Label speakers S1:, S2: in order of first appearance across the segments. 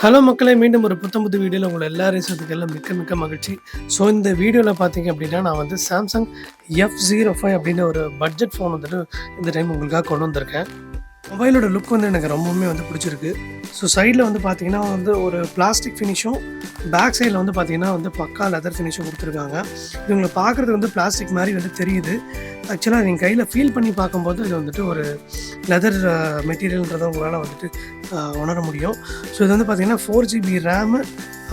S1: Hello மக்களே மீண்டும் ஒரு புத்தம் புது வீடியோவில் உங்களை எல்லாரையும் சேர்த்துக்கெல்லாம் மிக்க மிக்க மகிழ்ச்சி. ஸோ இந்த வீடியோவில் பார்த்தீங்க அப்படின்னா நான் வந்து சாம்சங் எஃப் ஜீரோ ஃபைவ் அப்படின்னு ஒரு பட்ஜெட் ஃபோன் வந்துட்டு இந்த டைம் உங்களுக்காக கொண்டு வந்திருக்கேன். மொபைலோட லுக் வந்து எனக்கு ரொம்பவுமே வந்து பிடிச்சிருக்கு. ஸோ சைடில் வந்து பார்த்தீங்கன்னா வந்து ஒரு பிளாஸ்டிக் ஃபினிஷும் பேக் சைடில் வந்து பார்த்தீங்கன்னா வந்து பக்கா லெதர் ஃபினிஷும் கொடுத்துருக்காங்க. இது உங்களை பார்க்குறது வந்து பிளாஸ்டிக் மாதிரி வந்து தெரியுது. ஆக்சுவலாக நீங்கள் கையில் ஃபீல் பண்ணி பார்க்கும்போது இது வந்துட்டு ஒரு லெதர் மெட்டீரியல்ன்றதை உங்களால் வந்துட்டு உணர முடியும். ஸோ இது வந்து பார்த்தீங்கன்னா ஃபோர் ஜிபி ரேமு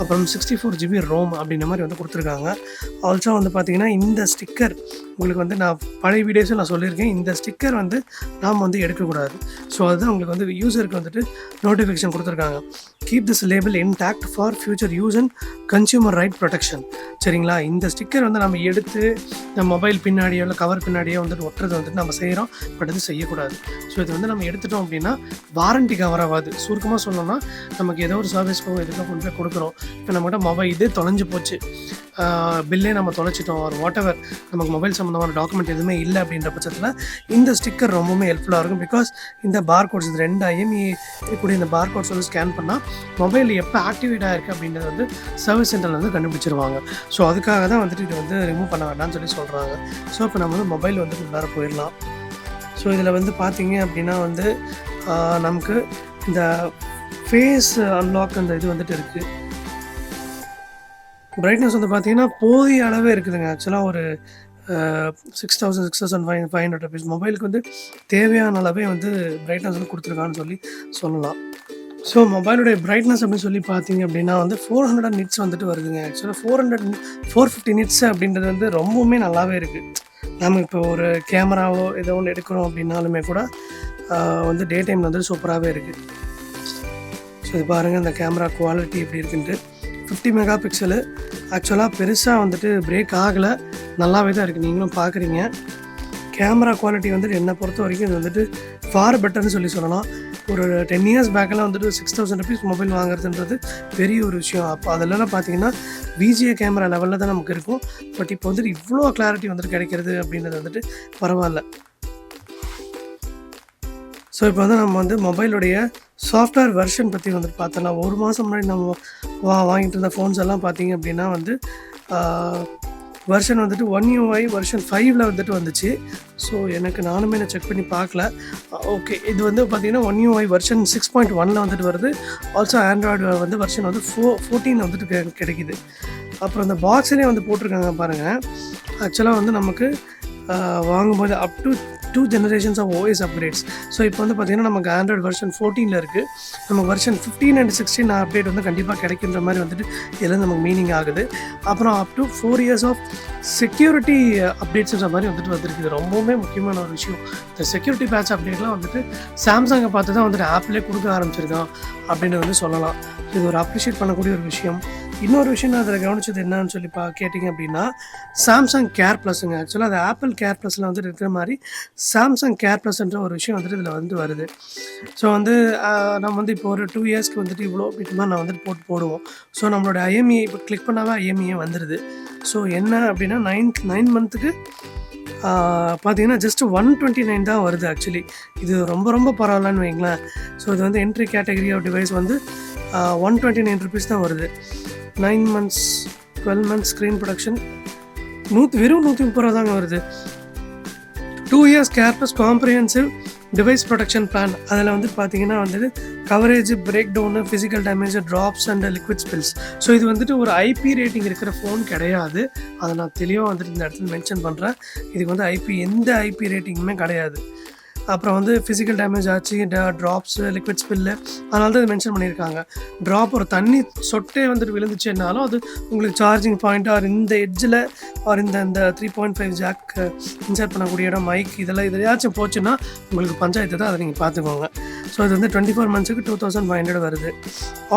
S1: அப்புறம் சிக்ஸ்டி ஃபோர் ஜிபி ரோம் அப்படின்ற மாதிரி வந்து கொடுத்துருக்காங்க. ஆல்சோ வந்து பார்த்தீங்கன்னா இந்த ஸ்டிக்கர் உங்களுக்கு வந்து நான் பழைய வீடியோஸும் நான் சொல்லியிருக்கேன். இந்த ஸ்டிக்கர் வந்து நாம் வந்து எடுக்கக்கூடாது. ஸோ அதுதான் உங்களுக்கு வந்து யூசருக்கு வந்துட்டு நோட்டிஃபிகேஷன் கொடுத்துருக்காங்க. Keep this label intact for future use and consumer right protection சரிங்களா? இந்த ஸ்டிக்கர் வந்து நம்ம எடுத்து நம்ம மொபைல் பின்னாடியோ இல்லை கவர் பின்னாடியோ வந்துட்டு ஒட்டுறது வந்துட்டு நம்ம செய்கிறோம் பட் அது செய்யக்கூடாது. ஸோ இது வந்து நம்ம எடுத்துட்டோம் அப்படின்னா வாரண்டி கவர் ஆகாது. சுருக்கமாக சொல்லணும்னா நமக்கு ஏதோ ஒரு சர்வீஸ்க்கோ எதுக்கோ கொண்டு போய் கொடுக்குறோம். இப்போ நம்மகிட்ட மொபைல் இதே தொலைஞ்சு போச்சு. பில்லே நம்ம தொலைச்சிட்டோம் ஒரு வாட் எவர் நமக்கு மொபைல் சம்மந்தமான டாக்குமெண்ட் எதுவுமே இல்லை அப்படின்ற பட்சத்தில் இந்த ஸ்டிக்கர் ரொம்பவுமே ஹெல்ப்ஃபுல்லாக இருக்கும். பிகாஸ் இந்த பார் கோட்ஸ் இது ரெண்டு ஐஎம்இ இருக்கக்கூடிய இந்த பார் கோட்ஸ் வந்து ஸ்கேன் பண்ணால் மொபைல் எப்போ ஆக்டிவேட் ஆயிருக்கு அப்படின்றது வந்து சர்வீஸ் சென்டரில் வந்து கண்டுபிடிச்சிருவாங்க. ஸோ அதுக்காக தான் வந்துட்டு இது வந்து ரிமூவ் பண்ண வேண்டாம்னு சொல்லி சொல்கிறாங்க ஸோ இப்போ நம்ம வந்து மொபைல் வந்துட்டு உள்ளார போயிடலாம். ஸோ இதில் வந்து பார்த்தீங்க அப்படின்னா வந்து நமக்கு இந்த ஃபேஸ் அன்லாக் அந்த இது வந்துட்டு இருக்குது பிரைட்னஸ் வந்து பார்த்தீங்கன்னா போதிய அளவே இருக்குதுங்க. ஆக்சுவலாக ஒரு six thousand six thousand five five hundred rupees மொபைலுக்கு வந்து தேவையான அளவே வந்து பிரைட்னஸ் வந்து கொடுத்துருக்கான்னு சொல்லி சொல்லலாம். ஸோ மொபைலுடைய பிரைட்னஸ் அப்படின்னு சொல்லி பார்த்தீங்க அப்படின்னா வந்து ஃபோர் ஹண்ட்ரட் நிட்ஸ் வந்துட்டு வருதுங்க. ஆக்சுவலாக four hundred four fifty nits அப்படின்றது வந்து ரொம்பவுமே நல்லாவே இருக்குது நம்ம இப்போ ஒரு கேமராவோ ஏதோ ஒன்று எடுக்கிறோம் அப்படின்னாலுமே கூட வந்து டே டைமில் வந்து சூப்பராகவே இருக்குது ஸோ இது பாருங்கள் இந்த கேமரா குவாலிட்டி எப்படி இருக்குன்ட்டு. ஃபிஃப்டி மெகா பிக்சலு ஆக்சுவலாக பெருசாக வந்துட்டு பிரேக் ஆகலை. நல்லாவே தான் இருக்குது நீங்களும் பார்க்குறீங்க கேமரா குவாலிட்டி வந்துட்டு என்னை பொறுத்த வரைக்கும் இது வந்துட்டு ஃபார் பெட்டர்னு சொல்லி சொல்லலாம். ஒரு டென் இயர்ஸ் பேக்கெல்லாம் வந்துட்டு சிக்ஸ் தௌசண்ட் ருபீஸ் மொபைல் வாங்குறதுன்றது பெரிய ஒரு விஷயம். அப்போ அதெல்லாம் பார்த்தீங்கன்னா விஜிஏ கேமரா லெவலில் தான் நமக்கு இருக்கும். பட் இப்போ வந்துட்டு இவ்வளோ கிளாரிட்டி வந்துட்டு கிடைக்கிறது அப்படின்றது வந்துட்டு பரவாயில்ல. ஸோ இப்போ வந்து நம்ம வந்து மொபைலுடைய சாஃப்ட்வேர் வெர்ஷன் பற்றி வந்துட்டு பார்த்தோம்னா ஒரு மாதம் முன்னாடி நம்ம வா வாங்கிட்டு இருந்த ஃபோன்ஸ் எல்லாம் பார்த்தீங்க அப்படின்னா வந்து வெர்ஷன் வந்துட்டு ஒன் யூஐ வெர்ஷன் ஃபைவ்ல வந்துட்டு வந்துச்சு. ஸோ எனக்கு நானுமே நான் செக் பண்ணி பார்க்கல. ஓகே இது வந்து பார்த்தீங்கன்னா one UI version six point ஒனில் வந்துட்டு வருது. ஆல்சோ ஆண்ட்ராய்டு வந்து வெர்ஷன் வந்து ஃபோ ஃபோர்டீன் வந்துட்டு கிடைக்குது. அப்புறம் இந்த பாக்ஸ்லேயே வந்து போட்டிருக்காங்க பாருங்கள் ஆக்சுவலாக வந்து நமக்கு வாங்கும்போது up to two generations of OS upgrades so இப்போ வந்து பார்த்தீங்கன்னா நமக்கு ஆண்ட்ராய்டு வெர்ஷன் ஃபோர்டீனில் இருக்குது நமக்கு version fifteen and sixteen update வந்து கண்டிப்பாக கிடைக்கின்ற மாதிரி வந்துட்டு இதில் நமக்கு மீனிங் ஆகுது. அப்புறம் up to four years of security அப்டேட்ஸ்ன்ற மாதிரி வந்துட்டு வந்திருக்குது ரொம்பவுமே முக்கியமான ஒரு விஷயம். இந்த செக்யூரிட்டி பேட்ச் அப்டேட்லாம் வந்துட்டு சாம்சங்கை பார்த்து தான் வந்துட்டு ஆப்பிளே கொடுக்க ஆரம்பிச்சிருக்கான். அப்படின்னு வந்து சொல்லலாம். இது ஒரு அப்ரிஷியேட் பண்ணக்கூடிய ஒரு விஷயம். இன்னொரு விஷயம் நான் அதில் கவனிச்சது என்னன்னு சொல்லி பா கேட்டிங்க அப்படின்னா சாம்சங் கேர் ப்ளஸ்ஸுங்க ஆக்சுவலாக அது ஆப்பிள் கேர் ப்ளஸில் வந்துட்டு இருக்கிற மாதிரி சாம்சங் கேர் ப்ளஸ்ன்ற ஒரு விஷயம் வந்துட்டு இதில் வந்து வருது. ஸோ வந்து நம்ம வந்து இப்போ ஒரு டூ இயர்ஸ்க்கு வந்துட்டு இவ்வளோ அப்படின்ற மாதிரி நான் வந்துட்டு போட்டு போடுவோம். ஸோ நம்மளோட ஐஎம்இ இப்போ கிளிக் பண்ணாவே ஐஎம்இஏ வந்துடுது ஸோ என்ன அப்படின்னா நைன்த் நைன் மந்த்துக்கு பார்த்தீங்கன்னா ஜஸ்ட் ஒன் டுவெண்ட்டி நைன் தான் வருது ஆக்சுவலி இது ரொம்ப ரொம்ப பரவாயில்லன்னு வைங்களேன். ஸோ இது வந்து என்ட்ரி கேட்டகரி ஆஃப் டிவைஸ் வந்து ஒன் டுவெண்ட்டி நைன் ருபீஸ் தான் வருது. Nine months twelve months screen protection நூற்றி வெறும் நூற்றி முப்பது ரூபா தாங்க வருது. Two years care plus comprehensive device protection plan அதில் வந்து பார்த்தீங்கன்னா வந்துட்டு coverage break down physical damage drops and liquid spills so இது வந்துட்டு ஒரு ஐபி ரேட்டிங் இருக்கிற ஃபோன் கிடையாது. அதை நான் தெளிவாக வந்துட்டு இந்த இடத்துல மென்ஷன் பண்ணுறேன் இதுக்கு வந்து ஐபி எந்த ஐபி ரேட்டிங்குமே கிடையாது. அப்புறம் வந்து ஃபிசிக்கல் டேமேஜ் ஆச்சு ட்ராப்ஸு லிக்விட் ஸ்பில்லு அதனால தான் மென்ஷன் பண்ணியிருக்காங்க. ட்ராப் ஒரு தண்ணி சொட்டே வந்துட்டு விழுந்துச்சுன்னாலும் அது உங்களுக்கு சார்ஜிங் பாயிண்ட் ஆர் இந்த எட்ஜில் ஆர் இந்த இந்த three point five jack insert பண்ணக்கூடிய இடம் மைக் இதெல்லாம் எதையாச்சும் போச்சுன்னா உங்களுக்கு பஞ்சாயத்து தான் அதை நீங்கள் பார்த்துக்கோங்க. ஸோ இது வந்து டுவெண்ட்டி ஃபோர் மந்த்ஸுக்கு டூ தௌசண்ட் ஃபைவ் ஹண்ட்ரட் வருது.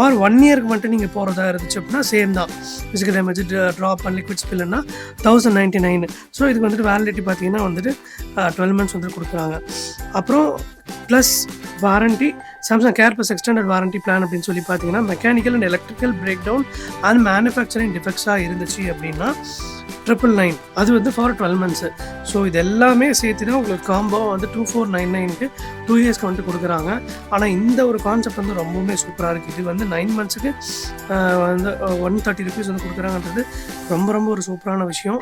S1: ஆர் ஒன் இயருக்கு மட்டும் நீங்கள் போகிறதா இருந்துச்சு அப்படின்னா சேம் தான். Physical damage drop and liquid ஸ்பில்லுன்னா thousand ninety nine so இதுக்கு வந்துட்டு வேலிடிட்டி பார்த்தீங்கன்னா வந்துட்டு டுவெல் மந்த்ஸ் வந்துட்டு கொடுக்குறாங்க. அப்புறம் plus warranty Samsung care plus extended warranty plan அப்படின்னு சொல்லி பார்த்தீங்கன்னா mechanical and electrical break down and manufacturing டிஃபெக்ட்ஸாக இருந்துச்சு அப்படின்னா ட்ரிபிள் நைன் அது வந்து ஃபார் டுவெல் மந்த்ஸு ஸோ இது எல்லாமே சேர்த்து தான் உங்களுக்கு காம்போ வந்து டூ ஃபோர் நைன் நைனுக்கு டூ இயர்ஸ்க்கு வந்துட்டு கொடுக்குறாங்க. ஆனால் இந்த ஒரு கான்செப்ட் வந்து ரொம்பவுமே சூப்பராக இருக்குது இது வந்து நைன் மந்த்ஸுக்கு வந்து ஒன் தேர்ட்டி ருபீஸ் வந்து கொடுக்குறாங்கன்றது ரொம்ப ரொம்ப ஒரு சூப்பரான விஷயம்.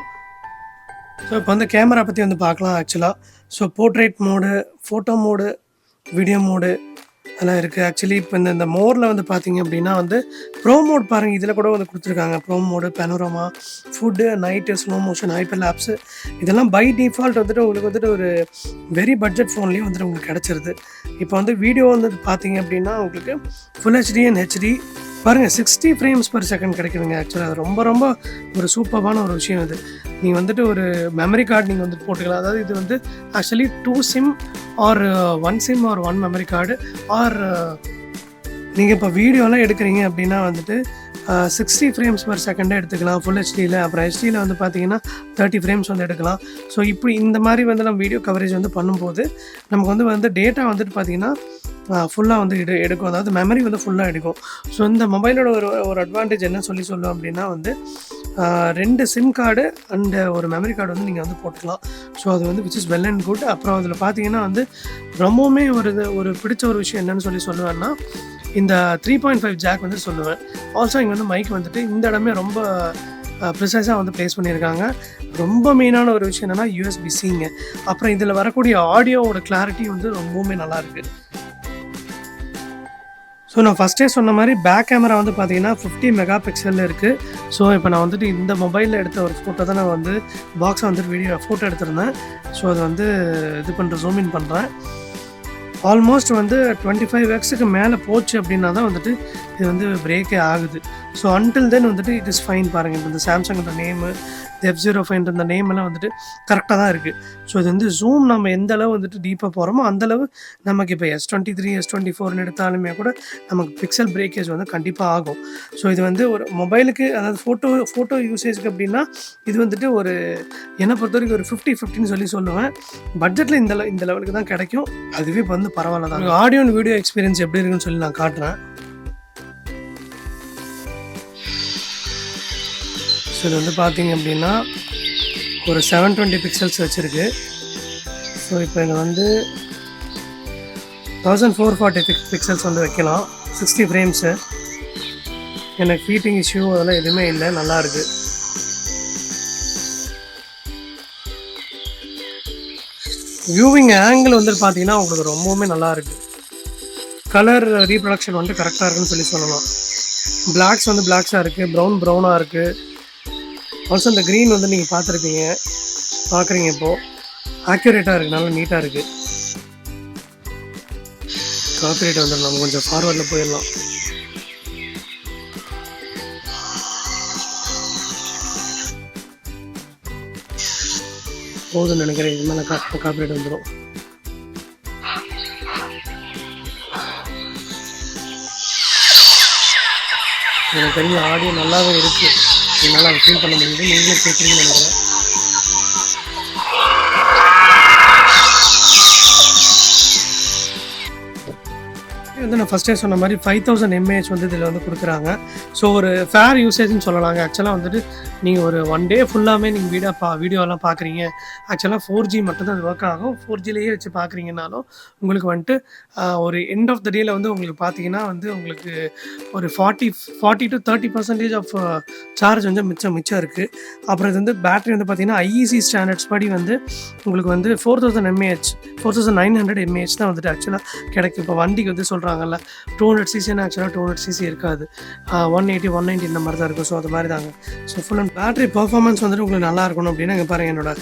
S1: ஸோ இப்போ வந்து கேமரா பற்றி வந்து பார்க்கலாம் ஆக்சுவலாக so portrait mode photo mode video mode அதெல்லாம் இருக்குது ஆக்சுவலி இப்போ இந்த இந்த மோரில் வந்து பார்த்தீங்க அப்படின்னா வந்து ப்ரோ மோட் பாருங்கள் இதில் கூட வந்து கொடுத்துருக்காங்க. Pro mode panorama food night slow motion hyper lapse இதெல்லாம் பை டிஃபால்ட் வந்துட்டு உங்களுக்கு வந்துட்டு ஒரு வெரி பட்ஜெட் ஃபோன்லேயும் வந்துட்டு உங்களுக்கு கிடச்சிருது. இப்போ வந்து வீடியோ வந்து பார்த்தீங்க அப்படின்னா உங்களுக்கு ஃபுல் ஹெச்டி அண்ட் ஹெச்டி பாருங்கள் சிக்ஸ்டி ஃப்ரேம்ஸ் பர் செகண்ட் கிடைக்குதுங்க. ஆக்சுவலாக அது ரொம்ப ரொம்ப ஒரு சூப்பரான ஒரு விஷயம் இது. நீங்கள் வந்துட்டு ஒரு மெமரி கார்டு நீங்கள் வந்துட்டு போட்டுக்கலாம். அதாவது இது வந்து actually two SIM or one SIM or one memory card or நீங்கள் இப்போ வீடியோலாம் எடுக்கிறீங்க அப்படின்னா வந்துட்டு சிக்ஸ்டி ஃப்ரேம்ஸ் பர் செகண்டே எடுத்துக்கலாம். ஃபுல் ஹெச்டியில் அப்புறம் ஹெச்டியில் வந்து பார்த்தீங்கன்னா தேர்ட்டி ஃப்ரேம்ஸ் வந்து எடுக்கலாம். ஸோ இப்படி இந்த மாதிரி வந்து நம்ம வீடியோ கவரேஜ் வந்து பண்ணும்போது நமக்கு வந்து வந்து டேட்டா வந்துட்டு பார்த்தீங்கன்னா ஃபுல்லாக வந்து எடு எடுக்கும். அதாவது மெமரி வந்து ஃபுல்லாக எடுக்கும். ஸோ இந்த மொபைலோட ஒரு ஒரு அட்வான்டேஜ் என்ன சொல்லி சொல்லுவோம் அப்படின்னா வந்து ரெண்டு சிம் கார்டு அண்டு ஒரு மெமரி கார்டு வந்து நீங்கள் வந்து போட்டுக்கலாம். ஸோ அது வந்து which is well and good அப்புறம் அதில் பார்த்தீங்கன்னா வந்து ரொம்பவுமே ஒரு இது ஒரு பிடிச்ச ஒரு விஷயம் என்னன்னு சொல்லி சொல்லுவேன்னா இந்த த்ரீ பாயிண்ட் ஃபைவ் ஜாக் வந்து சொல்லுவேன். ஆல்சோ இங்கே வந்து மைக் வந்துட்டு இந்த இடமே ரொம்ப ப்ரிசைஸாக வந்து ப்ளேஸ் பண்ணியிருக்காங்க. ரொம்ப மெயினான ஒரு விஷயம் என்னென்னா யூஎஸ்பி சிங்க அப்புறம் இதில் வரக்கூடிய ஆடியோவோட கிளாரிட்டி வந்து ரொம்பவுமே நல்லா இருக்குது ஸோ நான் ஃபஸ்ட்டே சொன்ன மாதிரி பேக் கேமரா வந்து பார்த்தீங்கன்னா ஃபிஃப்டி மெகா பிக்சலில் இருக்குது ஸோ இப்போ நான் வந்துட்டு இந்த மொபைலில் எடுத்த ஒரு ஃபோட்டோ தான் நான் வந்து பாக்ஸை வந்துட்டு வீடியோ ஃபோட்டோ எடுத்திருந்தேன். ஸோ அதை வந்து இது பண்ணுற ஜூம் இன் பண்ணுறேன் ஆல்மோஸ்ட் வந்து டுவெண்ட்டி ஃபைவ் எக்ஸுக்கு மேலே போச்சு அப்படின்னா தான் வந்துட்டு இது வந்து பிரேக்கே ஆகுது. ஸோ அன்டில் தென் வந்துட்டு இட் இஸ் ஃபைன் பாருங்கள் இப்போ இந்த சாம்சங்கோட நேமு எஃப் ஜீரோ ஃபைன்ற இந்த நேம் எல்லாம் வந்துட்டு கரெக்டாக தான் இருக்குது ஸோ இது வந்து ஜூம் நம்ம எந்த அளவு வந்துட்டு டீப்பாக போகிறோமோ அந்தளவு நமக்கு இப்போ S twenty three S twenty ஃபோர்னு எடுத்தாலுமே கூட நமக்கு பிக்சல் பிரேக்கேஜ் வந்து கண்டிப்பாக ஆகும். ஸோ இது வந்து ஒரு மொபைலுக்கு அதாவது ஃபோட்டோ ஃபோட்டோ யூசேஜ்க்கு அப்படின்னா இது வந்துட்டு ஒரு என்னை பொறுத்த வரைக்கும் ஒரு ஃபிஃப்டி ஃபிஃப்டின்னு சொல்லி சொல்லுவேன். பட்ஜெட்டில் இந்த இந்த லெவலுக்கு தான் கிடைக்கும். அதுவே இப்போ வந்து பரவாயில்ல தான். ஆடியோ அண்ட் வீடியோ எக்ஸ்பீரியன்ஸ் எப்படி இருக்குன்னு சொல்லி நான் காட்டுறேன். ஸோ இது வந்து பார்த்திங்க அப்படின்னா ஒரு செவன் டுவெண்ட்டி பிக்சல்ஸ் வச்சுருக்கு. ஸோ இப்போ இங்கே வந்து thousand four forty pix pixels வந்து வைக்கலாம். சிக்ஸ்டி ஃப்ரேம்ஸு எனக்கு ஹீட்டிங் இஷ்யூ அதெல்லாம் எதுவுமே இல்லை. நல்லா இருக்குது வியூவிங் ஆங்கிள் வந்துட்டு பார்த்தீங்கன்னா உங்களுக்கு ரொம்பவுமே நல்லா இருக்குது கலர் ரீப்ரொடக்ஷன் வந்து கரெக்டாக இருக்குன்னு சொல்லி சொல்லலாம். பிளாக்ஸ் வந்து பிளாக்ஸாக இருக்குது ப்ரௌன் ப்ரௌனாக இருக்குது ஆல்சோ இந்த க்ரீன் வந்து நீங்கள் பார்த்துருப்பீங்க. பார்க்குறீங்க இப்போது ஆக்யூரேட்டாக இருக்குது நல்லா நீட்டாக இருக்குது காப்பிரைட் வந்துடும் நம்ம கொஞ்சம் ஃபார்வர்டில் போயிடலாம். போதும்னு நினைக்கிறேன். இது மேலே கா காப்பிரைட் வந்துடும் எனக்கு தெரிஞ்ச ஆடியோ நல்லாவே இருக்குது என்னால் அதை ஃபீல் பண்ண முடியுது. நீங்களும் கேட்குறீங்கன்னு நினைக்கிறேன். வந்து நான் ஃபஸ்ட்டே சொன்ன மாதிரி ஃபைவ் தௌசண்ட் எம்ஏஹெச் வந்து இதில் வந்து கொடுக்குறாங்க. ஸோ ஒரு ஃபேர் யூசேஜ்னு சொல்லலாங்க. ஆக்சுவலாக வந்துட்டு நீங்கள் ஒரு ஒன் டே ஃபுல்லாமே நீங்கள் வீடியோ பா வீடியோலாம் பார்க்குறீங்க. ஆக்சுவலாக ஃபோர் ஜி மட்டும் தான் ஒர்க் ஆகும். ஃபோர் ஜிலேயே வச்சு பார்க்குறீங்கனாலும் உங்களுக்கு வந்துட்டு ஒரு எண்ட் ஆஃப் த டேயில் வந்து உங்களுக்கு பார்த்தீங்கன்னா வந்து உங்களுக்கு ஒரு forty forty to thirty percentage of charge வந்து மிச்சம் மிச்சம் இருக்குது அப்புறம் இது வந்து பேட்டரி வந்து பார்த்தீங்கன்னா ஐஇசி ஸ்டாண்டர்ட்ஸ் படி வந்து உங்களுக்கு வந்து four thousand mAh four thousand nine hundred mAh தான் வந்துட்டு ஆக்சுவலாக கிடைக்கும். இப்போ வண்டிக்கு வந்து சொல்கிறாங்கல்ல டூ ஹண்ட்ரட் சிசின்னு ஆக்சுவலாக டூ ஹண்ட்ரட் சிசி இருக்காது. ஒன் எயிட்டி ஒன் நைன்ட்டி இந்த மாதிரி தான் இருக்கும். ஸோ அது மாதிரி தாங்க so full and battery performance வந்துட்டு உங்களுக்கு நல்லா இருக்கணும் அப்படின்னா இங்கே பாருங்கள் என்னோட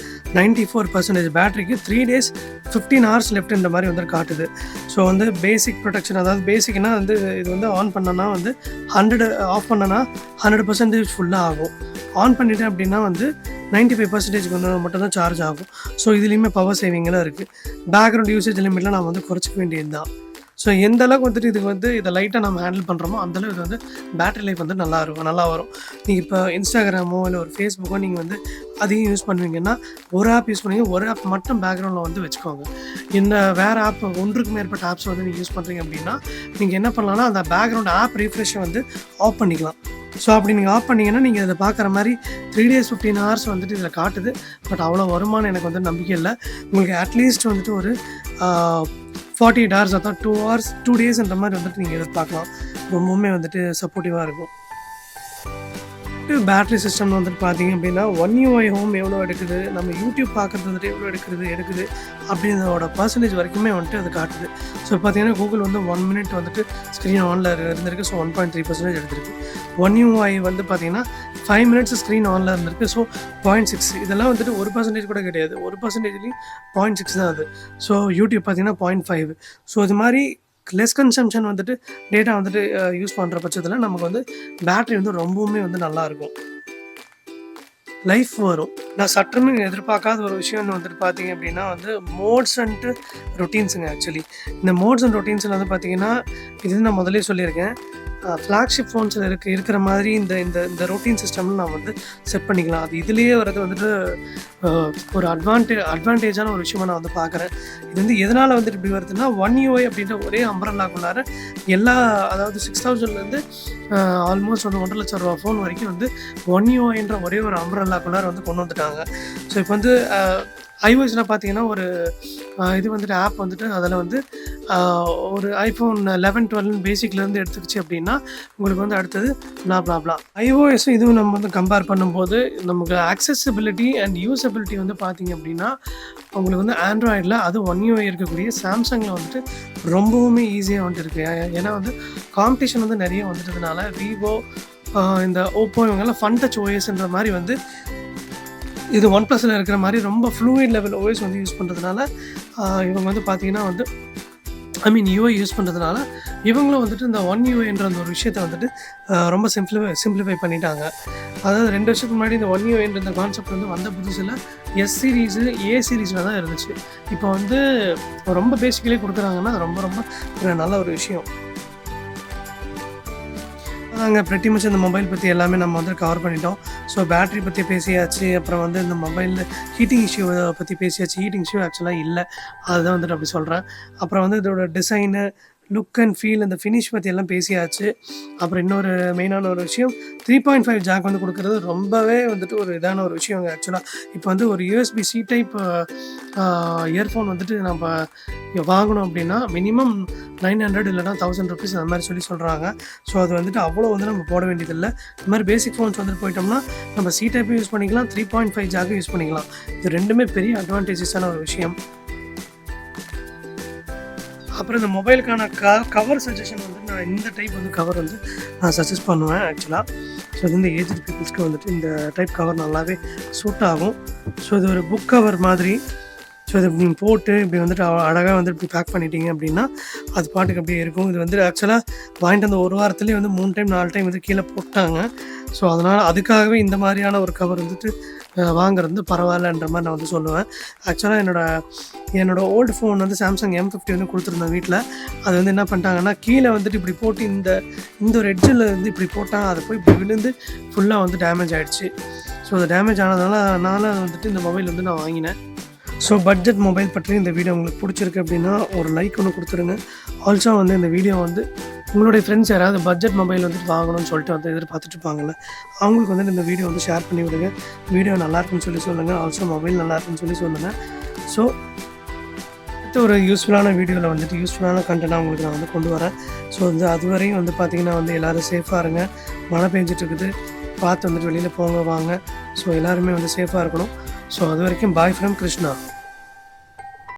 S1: நைன்ட்டி ஃபோர் பர்சன்டேஜ் பேட்டரிக்கு த்ரீ டேஸ் ஃபிஃப்டீன் ஹவர்ஸ் லெஃப்ட்ன்ற இந்த மாதிரி வந்து காட்டுது. ஸோ வந்து பேசிக் ப்ரொடெக்ஷன் அதாவது பேசிக்னா வந்து இது வந்து ஆன் பண்ணனா வந்து ஹண்ட்ரட் ஆஃப் பண்ணனா ஹண்ட்ரட் பர்சன்டேஜ் ஃபுல்லாக ஆகும். ஆன் பண்ணிட்டேன் அப்படின்னா வந்து நைன்ட்டி ஃபைவ் பர்சன்டேஜ் வந்து மட்டும் தான் சார்ஜ் ஆகும். ஸோ இதுலேயுமே பவர் சேவிங்லாம் இருக்குது பேக்ரவுண்ட் யூசேஜ் லிமிட்லாம் நான் வந்து குறைச்சிக்க வேண்டியது தான் ஸோ எந்த அளவுக்கு வந்துட்டு இதுக்கு வந்து இதை லைட்டாக நம்ம ஹேண்டில் பண்ணுறோமோ அந்தளவுக்கு இது வந்து பேட்டரி லைஃப் வந்து நல்லா இருக்கும் நல்லா வரும். நீங்கள் இப்போ இன்ஸ்டாகிராமோ இல்லை ஒரு ஃபேஸ்புக்கோ நீங்கள் வந்து அதிகம் யூஸ் பண்ணுவீங்கன்னா ஒரு ஆப் யூஸ் பண்ணுவீங்க ஒரு ஆப் மட்டும் பேக்ரவுண்டில் வந்து வச்சுக்கோங்க. என்ன வேறு ஆப் ஒன்றுக்கு மேற்பட்ட ஆப்ஸ் வந்து நீங்கள் யூஸ் பண்ணுறீங்க அப்படின்னா நீங்கள் என்ன பண்ணலாம்னா அந்த பேக்ரவுண்ட் ஆப் ரீஃப்ரெஷை வந்து ஆஃப் பண்ணிக்கலாம். ஸோ அப்படி நீங்கள் ஆஃப் பண்ணிங்கன்னா நீங்கள் இதை பார்க்குற மாதிரி த்ரீ டேஸ் ஃபிஃப்டீன் ஹவர்ஸ் வந்துட்டு இதில் காட்டுது. பட் அவ்வளோ வருமானம் எனக்கு வந்து நம்பிக்கை இல்லை. உங்களுக்கு அட்லீஸ்ட் வந்துட்டு ஒரு ஃபார்ட்டி எயிட் ஹவர்ஸ் அதான் டூ ஹவர்ஸ் டூ டேஸ்ன்ற மாதிரி வந்துட்டு நீங்கள் எதிர்பார்க்கலாம். ரொம்பவுமே வந்துட்டு சப்போர்ட்டிவாக இருக்கும். பேட்டரி சிஸ்டம் வந்துட்டு பார்த்தீங்க அப்படின்னா ஒன் யூஐ ஹோம் எவ்வளோ எடுக்குது நம்ம யூடியூப் பார்க்குறது வந்துட்டு எவ்வளோ எடுக்குது எடுக்குது அப்படின்றதோட பர்சன்டேஜ் வரைக்குமே வந்துட்டு அது காட்டுது. ஸோ பார்த்தீங்கன்னா கூகுள் வந்து ஒன் மினிட் வந்துட்டு ஸ்க்ரீன் ஆனில் இருந்திருக்கு. So one point three percentage எடுத்திருக்கு. ஒன் யூஐ வந்து பார்த்தீங்கன்னா ஃபைவ் மினிட்ஸ் ஸ்க்ரீன் ஆனில் இருந்திருக்கு. ஸோ பாயிண்ட் சிக்ஸ் இதெல்லாம் வந்துட்டு ஒரு பர்சன்டேஜ் கூட கிடையாது. ஒரு பர்சன்டேஜ்லேயும் பாயிண்ட் சிக்ஸ் தான் அது. ஸோ யூடியூப் பார்த்தீங்கன்னா பாயிண்ட் ஃபைவ் ஸோ இது மாதிரி லெஸ் கன்சம்ஷன் வந்துட்டு டேட்டா வந்துட்டு யூஸ் பண்ணுற பட்சத்தில் நமக்கு வந்து பேட்ரி வந்து ரொம்பவுமே வந்து நல்லாயிருக்கும் லைஃப் வரும். நான் சற்றுமே எதிர்பார்க்காத ஒரு விஷயம்னு வந்துட்டு பார்த்தீங்க அப்படின்னா வந்து மோட்ஸ் அண்ட் ரொட்டீன்ஸுங்க ஆக்சுவலி இந்த மோட்ஸ் அண்ட் ரொட்டீன்ஸில் வந்து பார்த்தீங்கன்னா இது நான் முதலே சொல்லியிருக்கேன். ஃப்ளாக்ஷிப் ஃபோன்ஸில் இருக்க இருக்கிற மாதிரி இந்த இந்த இந்த ரொட்டீன் சிஸ்டம்னு நான் வந்து செட் பண்ணிக்கலாம். அது இதுலேயே வரது வந்துட்டு ஒரு அட்வான்டே அட்வான்டேஜான ஒரு விஷயமா நான் வந்து பார்க்குறேன். இது வந்து எதனால் வந்துட்டு இப்படி வருதுன்னா ஒன் யூஐ அப்படின்ற ஒரே அம்பரல்லாக்குள்ளார எல்லா அதாவது சிக்ஸ் தௌசண்ட்லேருந்து ஆல்மோஸ்ட் வந்து ஒன்றரை லட்சம் ரூபா ஃபோன் வரைக்கும் வந்து ஒன் யூஐன்ற ஒரே ஒரு அம்பரல்லாக்குள்ளார வந்து கொண்டு வந்துட்டாங்க. ஸோ இப்போ வந்து ஐஓஎஸில் பார்த்தீங்கன்னா ஒரு இது வந்துட்டு ஆப் வந்துட்டு அதில் வந்து ஒரு ஐஃபோன் லெவன் டுவெல்னு பேசிக்லேருந்து எடுத்துக்கிச்சு அப்படின்னா உங்களுக்கு வந்து அடுத்தது blah blah ஐஓஎஸும் இதுவும் நம்ம வந்து கம்பேர் பண்ணும்போது நமக்கு அக்சஸபிலிட்டி அண்ட் யூசபிலிட்டி வந்து பார்த்தீங்க அப்படின்னா உங்களுக்கு வந்து ஆண்ட்ராய்டில் அது ஒன் யூஐ இருக்கக்கூடிய சாம்சங்கில் வந்துட்டு ரொம்பவுமே ஈஸியாக வந்துட்டு இருக்குது ஏன்னா வந்து காம்படிஷன் வந்து நிறைய வந்துட்டதுனால விவோ இந்த ஓப்போ இவங்கெல்லாம் ஃபன் டச் ஓஎஸ்ன்ற மாதிரி வந்து இது ஒன் ப்ளஸில் இருக்கிற மாதிரி ரொம்ப ஃப்ளூயிட் லெவல் ஓஎஸ் வந்து யூஸ் பண்ணுறதுனால இவங்க வந்து பார்த்தீங்கன்னா வந்து ஐ மீன் யூஐ யூஸ் பண்ணுறதுனால இவங்களும் வந்துட்டு இந்த ஒன் யூஐன்ற அந்த ஒரு விஷயத்தை வந்துட்டு ரொம்ப சிம்பிளிஃபை சிம்பிளிஃபை பண்ணிட்டாங்க. அதாவது ரெண்டு வருஷத்துக்கு முன்னாடி இந்த ஒன் யூஐன்ற இந்த கான்செப்ட் வந்து வந்த புதுசில் எஸ் சீரீஸு ஏ சீரீஸில் தான் இருந்துச்சு. இப்போ வந்து ரொம்ப பேசிக்கலே கொடுக்குறாங்கன்னா அது ரொம்ப ரொம்ப நல்ல ஒரு விஷயம். நாங்கள் ப்ரெட்டி மச் இந்த மொபைல் பற்றி எல்லாமே நம்ம வந்து கவர் பண்ணிட்டோம். ஸோ பேட்டரி பற்றி பேசியாச்சு அப்புறம் வந்து இந்த மொபைலில் ஹீட்டிங் இஷ்யூ பற்றி பேசியாச்சு ஹீட்டிங் இஷ்யூ ஆக்சுவலாக இல்லை. அதுதான் வந்துட்டு அப்படி சொல்கிறேன் அப்புறம் வந்து இதோட டிசைனு லுக் அண்ட் ஃபீல் அந்த ஃபினிஷ் பற்றி எல்லாம் பேசியாச்சு. அப்புறம் இன்னொரு மெயினான ஒரு விஷயம் த்ரீ பாயிண்ட் ஃபைவ் ஜாக் வந்து கொடுக்குறது ரொம்பவே வந்துட்டு ஒரு இதான ஒரு விஷயம் ஆக்சுவலாக இப்போ வந்து ஒரு யூஎஸ்பி சி டைப் இயர்ஃபோன் வந்துட்டு நம்ம வாங்கணும் அப்படின்னா மினிமம் நைன் ஹண்ட்ரட் இல்லைனா தௌசண்ட் ருபீஸ் அந்த மாதிரி சொல்லி சொல்கிறாங்க ஸோ அது வந்துட்டு அவ்வளோ வந்து நம்ம போட வேண்டியதில்லை. இந்த மாதிரி பேசிக் ஃபோன்ஸ் வந்துட்டு போயிட்டோம்னா நம்ம சி டைப்பும் யூஸ் பண்ணிக்கலாம் த்ரீ பாயிண்ட் ஃபைவ் ஜாக்கும் யூஸ் பண்ணிக்கலாம். இது ரெண்டுமே பெரிய அட்வான்டேஜஸான ஒரு விஷயம். அப்புறம் இந்த மொபைலுக்கான க கவர் சஜஷன் வந்து நான் இந்த டைப் வந்து கவர் வந்து நான் சஜஸ்ட் பண்ணுவேன் ஆக்சுவலாக ஸோ இது வந்து ஏஜ் பீப்புள்ஸ்க்கு வந்துட்டு இந்த டைப் கவர் நல்லாவே சூட் ஆகும். ஸோ இது ஒரு புக் கவர் மாதிரி ஸோ இது நீங்கள் போட்டு இப்படி வந்துட்டு அழகாக வந்து இப்படி பேக் பண்ணிட்டீங்க அப்படின்னா அது பாட்டுக்கு அப்படியே இருக்கும். இது வந்து ஆக்சுவலாக வாங்கிட்டு வந்த ஒரு வாரத்துலேயே வந்து மூணு டைம் நாலு டைம் வந்து கீழே போட்டாங்க. ஸோ அதனால் அதுக்காகவே இந்த மாதிரியான ஒரு கவர் வந்துட்டு வாங்குறது வந்து பரவாயில்லன்ற மாதிரி நான் வந்து சொல்லுவேன். ஆக்சுவலாக என்னோட என்னோடய ஓல்டு ஃபோன் வந்து சாம்சங் எம் ஃபிஃப்டி வந்து கொடுத்துருந்தேன் வீட்டில் அது வந்து என்ன பண்ணிட்டாங்கன்னா கீழே வந்துட்டு இப்படி போட்டு இந்த இந்த ஒரு எட்ஜில் வந்து இப்படி போட்டால் அதை போய் இப்படி விழுந்து ஃபுல்லாக வந்து டேமேஜ் ஆகிடுச்சு ஸோ அது டேமேஜ் ஆனதுனால அதனால் வந்துட்டு இந்த மொபைல் வந்து நான் வாங்கினேன். ஸோ பட்ஜெட் மொபைல் பற்றி இந்த வீடியோ உங்களுக்கு பிடிச்சிருக்கு அப்படின்னா ஒரு லைக் ஒன்று கொடுத்துருங்க. ஆல்சோ வந்து இந்த வீடியோ வந்து உங்களுடைய ஃப்ரெண்ட்ஸ் யாராவது பட்ஜெட் மொபைல் வந்துட்டு வாங்கணும்னு சொல்லிட்டு வந்து எதிர்பார்த்துட்டு இருப்பாங்கல்ல அவங்களுக்கு வந்துட்டு இந்த வீடியோ வந்து ஷேர் பண்ணி விடுங்க. வீடியோ நல்லா இருக்குன்னு சொல்லி சொல்லுங்கள் ஆல்சோ மொபைல் நல்லா இருக்குன்னு சொல்லி சொல்லுங்கள் ஸோ அடுத்த ஒரு யூஸ்ஃபுல்லான வீடியோவில் வந்துட்டு யூஸ்ஃபுல்லான கண்டென்ட்டாக உங்களுக்கு நான் வந்து கொண்டு வரேன். ஸோ வந்து அதுவரையும் வந்து பார்த்திங்கன்னா வந்து எல்லோரும் சேஃபாக இருங்க. மழை பெஞ்சிட்டு இருக்குது பார்த்து வந்துட்டு வெளியில் போங்க வாங்க. ஸோ எல்லாருமே வந்து சேஃபாக இருக்கணும். ஸோ அது வரைக்கும் பாய் ஃப்ரம் கிருஷ்ணா.